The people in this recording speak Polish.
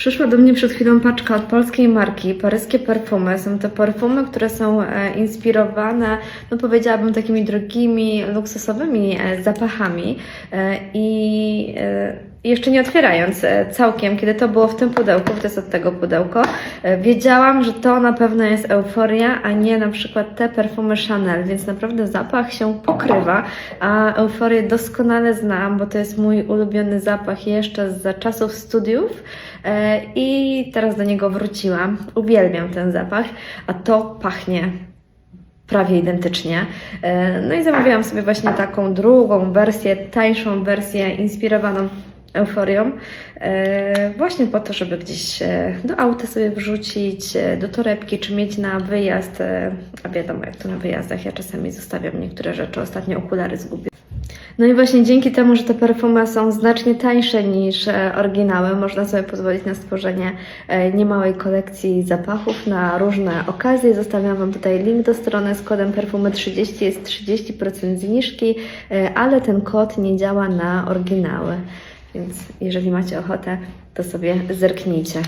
Przyszła do mnie przed chwilą paczka od polskiej marki, paryskie perfumy. Są to perfumy, które są e, inspirowane, no powiedziałabym, takimi drogimi, luksusowymi e, zapachami. E, I jeszcze nie otwierając e, całkiem, kiedy to było w tym pudełku, to jest od tego pudełko, e, wiedziałam, że to na pewno jest euforia, a nie na przykład te perfumy Chanel, więc naprawdę zapach się pokrywa, a euforię doskonale znam, bo to jest mój ulubiony zapach jeszcze za czasów studiów. E, I teraz do niego wróciłam. Uwielbiam ten zapach, a to pachnie prawie identycznie. No i zamówiłam sobie właśnie taką drugą wersję, tańszą wersję inspirowaną euforią, e, właśnie po to, żeby gdzieś e, do auta sobie wrzucić, e, do torebki, czy mieć na wyjazd, a wiadomo jak to na wyjazdach, ja czasami zostawiam niektóre rzeczy, ostatnio okulary zgubiłam. No i właśnie dzięki temu, że te perfumy są znacznie tańsze niż oryginały, można sobie pozwolić na stworzenie niemałej kolekcji zapachów na różne okazje. Zostawiam Wam tutaj link do strony z kodem perfumy30, jest 30% zniżki, ale ten kod nie działa na oryginały. Więc jeżeli macie ochotę, to sobie zerknijcie.